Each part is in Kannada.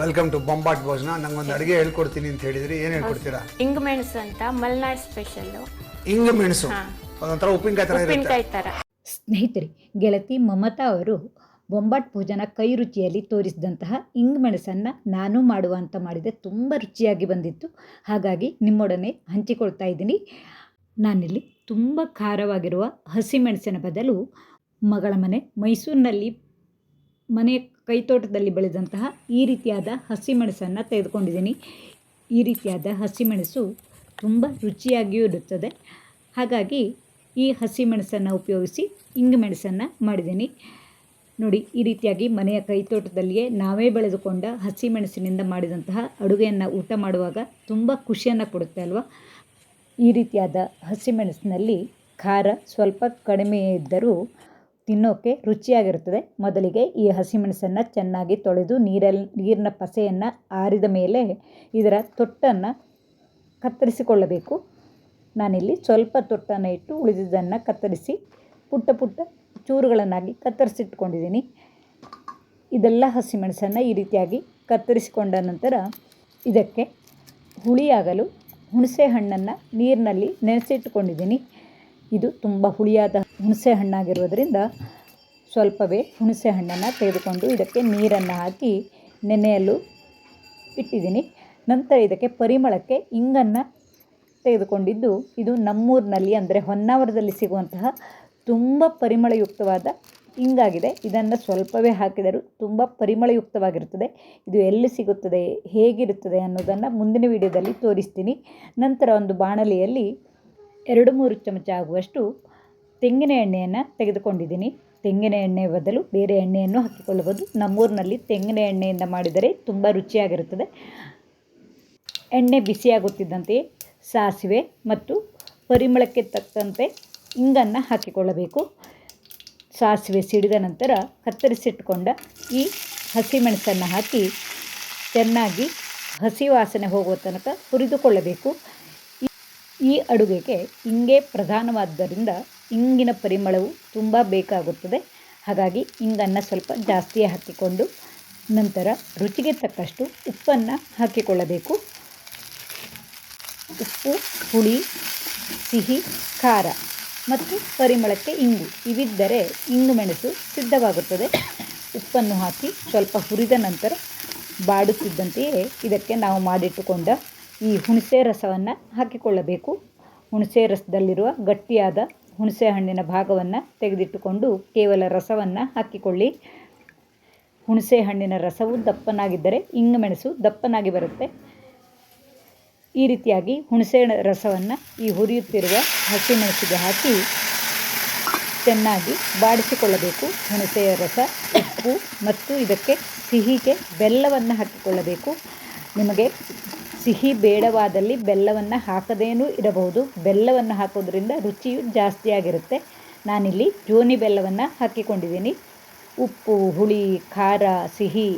ವೆಲ್ಕಮ್ ಟು ಬೊಂಬಾಟ್ ಭೋಜನ ನಂಗೊಂದು ಅಡುಗೆ ಹೇಳ್ಕೊಡ್ತೀನಿ ಅಂತ ಹೇಳಿದ್ರಿ. ಏನು ಹೇಳ್ಕೊಡ್ತೀರಾ? ಇಂಗ್ ಮೆಣಸು ಅಂತ ಮಲ್ನಾಡ್ ಸ್ಪೆಷಲ್ ಇಂಗ್ ಮೆಣಸು? ಅದೊಂಥರ ಉಪ್ಪಿನಕಾಯಿ ಥರ ಉಪ್ಪಿನಕಾಯಿ ಥರ ಸ್ನೇಹಿತರೆ ಗೆಳತಿ ಮಮತಾ ಅವರು ಬೊಂಬಾಟ್ ಭೋಜನ ಕೈ ರುಚಿಯಲ್ಲಿ ತೋರಿಸಿದಂತಹ ಇಂಗ್ ಮೆಣಸನ್ನು ನಾನು ಮಾಡುವ ಅಂತ ಮಾಡಿದೆ ತುಂಬ ರುಚಿಯಾಗಿ ಬಂದಿತ್ತು. ಹಾಗಾಗಿ ನಿಮ್ಮೊಡನೆ ಹಂಚಿಕೊಳ್ತಾ ಇದ್ದೀನಿ. ನಾನಿಲ್ಲಿ ತುಂಬ ಖಾರವಾಗಿರುವ ಹಸಿಮೆಣಸಿನ ಬದಲು ಮಗಳ ಮನೆ ಮೈಸೂರಿನಲ್ಲಿ ಮನೆ ಕೈತೋಟದಲ್ಲಿ ಬೆಳೆದಂತಹ ಈ ರೀತಿಯಾದ ಹಸಿಮೆಣಸನ್ನು ತೆಗೆದುಕೊಂಡಿದ್ದೀನಿ. ಈ ರೀತಿಯಾದ ಹಸಿಮೆಣಸು ತುಂಬ ರುಚಿಯಾಗಿಯೂ ಇರುತ್ತದೆ. ಹಾಗಾಗಿ ಈ ಹಸಿಮೆಣಸನ್ನು ಉಪಯೋಗಿಸಿ ಇಂಗು ಮೆಣಸನ್ನು ಮಾಡಿದ್ದೀನಿ. ನೋಡಿ, ಈ ರೀತಿಯಾಗಿ ಮನೆಯ ಕೈತೋಟದಲ್ಲಿಯೇ ನಾವೇ ಬೆಳೆದುಕೊಂಡ ಹಸಿಮೆಣಸಿನಿಂದ ಮಾಡಿದಂತಹ ಅಡುಗೆಯನ್ನು ಊಟ ಮಾಡುವಾಗ ತುಂಬ ಖುಷಿಯನ್ನು ಕೊಡುತ್ತೆ ಅಲ್ವಾ? ಈ ರೀತಿಯಾದ ಹಸಿಮೆಣಸಿನಲ್ಲಿ ಖಾರ ಸ್ವಲ್ಪ ಕಡಿಮೆ ಇದ್ದರೂ ತಿನ್ನೋಕ್ಕೆ ರುಚಿಯಾಗಿರುತ್ತದೆ. ಮೊದಲಿಗೆ ಈ ಹಸಿಮೆಣಸನ್ನು ಚೆನ್ನಾಗಿ ತೊಳೆದು ನೀರಲ್ಲಿ ನೀರಿನ ಪಸೆಯನ್ನು ಆರಿದ ಮೇಲೆ ಇದರ ತೊಟ್ಟನ್ನು ಕತ್ತರಿಸಿಕೊಳ್ಳಬೇಕು. ನಾನಿಲ್ಲಿ ಸ್ವಲ್ಪ ತೊಟ್ಟನ್ನು ಇಟ್ಟು ಉಳಿದಿದ್ದನ್ನು ಕತ್ತರಿಸಿ ಪುಟ್ಟ ಪುಟ್ಟ ಚೂರುಗಳನ್ನಾಗಿ ಕತ್ತರಿಸಿಟ್ಕೊಂಡಿದ್ದೀನಿ. ಇದೆಲ್ಲ ಹಸಿಮೆಣಸನ್ನು ಈ ರೀತಿಯಾಗಿ ಕತ್ತರಿಸಿಕೊಂಡ ನಂತರ ಇದಕ್ಕೆ ಹುಳಿಯಾಗಲು ಹುಣಸೆ ಹಣ್ಣನ್ನು ನೀರಿನಲ್ಲಿ ನೆನೆಸಿಟ್ಟುಕೊಂಡಿದ್ದೀನಿ ಇದು ತುಂಬ ಹುಳಿಯಾದ ಹುಣಸೆ ಹಣ್ಣಾಗಿರುವುದರಿಂದ ಸ್ವಲ್ಪವೇ ಹುಣಸೆ ಹಣ್ಣನ್ನು ತೆಗೆದುಕೊಂಡು ಇದಕ್ಕೆ ನೀರನ್ನು ಹಾಕಿ ನೆನೆಯಲು ಇಟ್ಟಿದ್ದೀನಿ. ನಂತರ ಇದಕ್ಕೆ ಪರಿಮಳಕ್ಕೆ ಇಂಗನ್ನು ತೆಗೆದುಕೊಂಡಿದ್ದು ಇದು ನಮ್ಮೂರಿನಲ್ಲಿ ಅಂದರೆ ಹೊನ್ನಾವರದಲ್ಲಿ ಸಿಗುವಂತಹ ತುಂಬ ಪರಿಮಳಯುಕ್ತವಾದ ಇಂಗಾಗಿದೆ. ಇದನ್ನು ಸ್ವಲ್ಪವೇ ಹಾಕಿದರೂ ತುಂಬ ಪರಿಮಳಯುಕ್ತವಾಗಿರುತ್ತದೆ. ಇದು ಎಲ್ಲಿ ಸಿಗುತ್ತದೆ, ಹೇಗಿರುತ್ತದೆ ಅನ್ನೋದನ್ನು ಮುಂದಿನ ವಿಡಿಯೋದಲ್ಲಿ ತೋರಿಸ್ತೀನಿ. ನಂತರ ಒಂದು ಬಾಣಲೆಯಲ್ಲಿ ಎರಡು ಮೂರು ಚಮಚ ಆಗುವಷ್ಟು ತೆಂಗಿನ ಎಣ್ಣೆಯನ್ನು ತೆಗೆದುಕೊಂಡಿದ್ದೀನಿ. ತೆಂಗಿನ ಎಣ್ಣೆ ಬದಲು ಬೇರೆ ಎಣ್ಣೆಯನ್ನು ಹಾಕಿಕೊಳ್ಳಬಹುದು. ನಮ್ಮೂರಿನಲ್ಲಿ ತೆಂಗಿನ ಎಣ್ಣೆಯಿಂದ ಮಾಡಿದರೆ ತುಂಬ ರುಚಿಯಾಗಿರುತ್ತದೆ. ಎಣ್ಣೆ ಬಿಸಿಯಾಗುತ್ತಿದ್ದಂತೆಯೇ ಸಾಸಿವೆ ಮತ್ತು ಪರಿಮಳಕ್ಕೆ ತಕ್ಕಂತೆ ಇಂಗನ್ನು ಹಾಕಿಕೊಳ್ಳಬೇಕು. ಸಾಸಿವೆ ಸಿಡಿದ ನಂತರ ಕತ್ತರಿಸಿಟ್ಟುಕೊಂಡ ಈ ಹಸಿಮೆಣಸನ್ನು ಹಾಕಿ ಚೆನ್ನಾಗಿ ಹಸಿ ವಾಸನೆ ಹೋಗುವ ತನಕ ಹುರಿದುಕೊಳ್ಳಬೇಕು. ಈ- ಅಡುಗೆಗೆ ಇಂಗೇ ಪ್ರಧಾನವಾದ್ದರಿಂದ ಇಂಗಿನ ಪರಿಮಳವು ತುಂಬ ಬೇಕಾಗುತ್ತದೆ. ಹಾಗಾಗಿ ಇಂಗನ್ನು ಸ್ವಲ್ಪ ಜಾಸ್ತಿ ಹಾಕಿಕೊಂಡು ನಂತರ ರುಚಿಗೆ ತಕ್ಕಷ್ಟು ಉಪ್ಪನ್ನು ಹಾಕಿಕೊಳ್ಳಬೇಕು. ಉಪ್ಪು, ಹುಳಿ, ಸಿಹಿ, ಖಾರ ಮತ್ತು ಪರಿಮಳಕ್ಕೆ ಇಂಗು ಇವಿದ್ದರೆ ಇಂಗು ಮೆಣಸು ಸಿದ್ಧವಾಗುತ್ತದೆ. ಉಪ್ಪನ್ನು ಹಾಕಿ ಸ್ವಲ್ಪ ಹುರಿದ ನಂತರ ಬಾಡುತ್ತಿದ್ದಂತೆಯೇ ಇದಕ್ಕೆ ನಾವು ಮಾಡಿಟ್ಟುಕೊಂಡ ಈ ಹುಣಸೆ ರಸವನ್ನು ಹಾಕಿಕೊಳ್ಳಬೇಕು. ಹುಣಸೆ ರಸದಲ್ಲಿರುವ ಗಟ್ಟಿಯಾದ ಹುಣಸೆ ಹಣ್ಣಿನ ಭಾಗವನ್ನು ತೆಗೆದಿಟ್ಟುಕೊಂಡು ಕೇವಲ ರಸವನ್ನು ಹಾಕಿಕೊಳ್ಳಿ. ಹುಣಸೆ ಹಣ್ಣಿನ ರಸವು ದಪ್ಪನಾಗಿದ್ದರೆ ಇಂಗು ಮೆಣಸು ದಪ್ಪನಾಗಿ ಬರುತ್ತೆ. ಈ ರೀತಿಯಾಗಿ ಹುಣಸೆ ರಸವನ್ನು ಈ ಹುರಿಯುತ್ತಿರುವ ಹಸಿಮೆಣಸಿಗೆ ಹಾಕಿ ಚೆನ್ನಾಗಿ ಬಾಡಿಸಿಕೊಳ್ಳಬೇಕು. ಹುಣಸೆಯ ರಸ, ಉಪ್ಪು ಮತ್ತು ಇದಕ್ಕೆ ಸಿಹಿಗೆ ಬೆಲ್ಲವನ್ನು ಹಾಕಿಕೊಳ್ಳಬೇಕು. ನಿಮಗೆ ಸಿಹಿ ಬೇಡವಾದಲ್ಲಿ ಬೆಲ್ಲವನ್ನು ಹಾಕದೇನೂ ಇರಬಹುದು. ಬೆಲ್ಲವನ್ನು ಹಾಕೋದ್ರಿಂದ ರುಚಿಯು ಜಾಸ್ತಿಯಾಗಿರುತ್ತೆ ನಾನಿಲ್ಲಿ ಜೋನಿ ಬೆಲ್ಲವನ್ನು ಹಾಕಿಕೊಂಡಿದ್ದೀನಿ. ಉಪ್ಪು, ಹುಳಿ, ಖಾರ, ಸಿಹಿ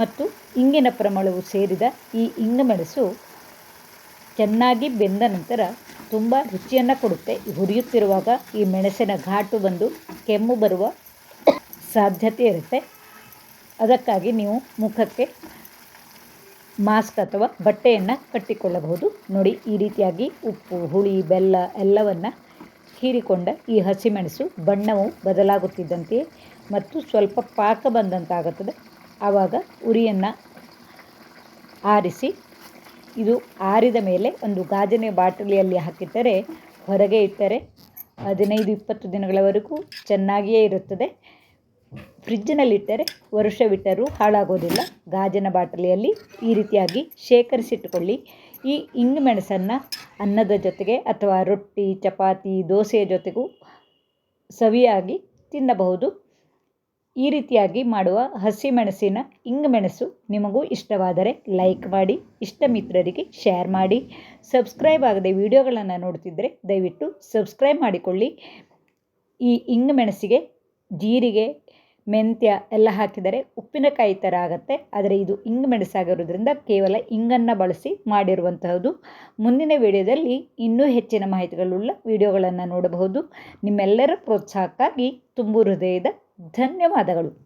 ಮತ್ತು ಇಂಗಿನ ಪ್ರಮಾಣವು ಸೇರಿದ ಈ ಇಂಗುಮೆಣಸು ಚೆನ್ನಾಗಿ ಬೆಂದ ನಂತರ ತುಂಬ ರುಚಿಯನ್ನು ಕೊಡುತ್ತೆ. ಹುರಿಯುತ್ತಿರುವಾಗ ಈ ಮೆಣಸಿನ ಘಾಟು ಬಂದು ಕೆಮ್ಮು ಬರುವ ಸಾಧ್ಯತೆ ಇರುತ್ತೆ. ಅದಕ್ಕಾಗಿ ನೀವು ಮುಖಕ್ಕೆ ಮಾಸ್ಕ್ ಅಥವಾ ಬಟ್ಟೆಯನ್ನು ಕಟ್ಟಿಕೊಳ್ಳಬಹುದು. ನೋಡಿ, ಈ ರೀತಿಯಾಗಿ ಉಪ್ಪು, ಹುಳಿ, ಬೆಲ್ಲ ಎಲ್ಲವನ್ನು ಹೀರಿಕೊಂಡ ಈ ಹಸಿಮೆಣಸು ಬಣ್ಣವು ಬದಲಾಗುತ್ತಿದ್ದಂತೆಯೇ ಮತ್ತು ಸ್ವಲ್ಪ ಪಾಕ ಬಂದಂತಾಗುತ್ತದೆ. ಆವಾಗ ಉರಿಯನ್ನು ಆರಿಸಿ, ಇದು ಆರಿದ ಮೇಲೆ ಒಂದು ಗಾಜಿನ ಬಾಟಲಿಯಲ್ಲಿ ಹಾಕಿಟ್ಟರೆ ಹೊರಗೆ ಇಟ್ಟರೆ ಹದಿನೈದು, ಇಪ್ಪತ್ತು ದಿನಗಳವರೆಗೂ ಚೆನ್ನಾಗಿಯೇ ಇರುತ್ತದೆ. ಫ್ರಿಜ್ಜಿನಲ್ಲಿಟ್ಟರೆ ವರ್ಷವಿಟ್ಟರೂ ಹಾಳಾಗೋದಿಲ್ಲ. ಗಾಜಿನ ಬಾಟಲಿಯಲ್ಲಿ ಈ ರೀತಿಯಾಗಿ ಶೇಖರಿಸಿಟ್ಟುಕೊಳ್ಳಿ. ಈ ಇಂಗು ಮೆಣಸನ್ನು ಅನ್ನದ ಜೊತೆಗೆ ಅಥವಾ ರೊಟ್ಟಿ, ಚಪಾತಿ, ದೋಸೆಯ ಜೊತೆಗೂ ಸವಿಯಾಗಿ ತಿನ್ನಬಹುದು. ಈ ರೀತಿಯಾಗಿ ಮಾಡುವ ಹಸಿಮೆಣಸಿನ ಇಂಗುಮೆಣಸು ನಿಮಗೂ ಇಷ್ಟವಾದರೆ ಲೈಕ್ ಮಾಡಿ, ಇಷ್ಟ ಮಿತ್ರರಿಗೆ ಶೇರ್ ಮಾಡಿ. ಸಬ್ಸ್ಕ್ರೈಬ್ ಆಗದೆ ವಿಡಿಯೋಗಳನ್ನು ನೋಡ್ತಿದ್ದರೆ ದಯವಿಟ್ಟು ಸಬ್ಸ್ಕ್ರೈಬ್ ಮಾಡಿಕೊಳ್ಳಿ. ಈ ಇಂಗುಮೆಣಸಿಗೆ ಜೀರಿಗೆ ಮೆಂತ್ಯ ಎಲ್ಲ ಹಾಕಿದರೆ ಉಪ್ಪಿನಕಾಯಿ ಥರ ಆಗುತ್ತೆ. ಆದರೆ ಇದು ಇಂಗ್ ಮೆಣಸಾಗಿರೋದ್ರಿಂದ ಕೇವಲ ಇಂಗನ್ನು ಬಳಸಿ ಮಾಡಿರುವಂತಹದ್ದು. ಮುಂದಿನ ವಿಡಿಯೋದಲ್ಲಿ ಇನ್ನೂ ಹೆಚ್ಚಿನ ಮಾಹಿತಿಗಳುಳ್ಳ ವಿಡಿಯೋಗಳನ್ನು ನೋಡಬಹುದು. ನಿಮ್ಮೆಲ್ಲರ ಪ್ರೋತ್ಸಾಹಕ್ಕಾಗಿ ತುಂಬು ಹೃದಯದ ಧನ್ಯವಾದಗಳು.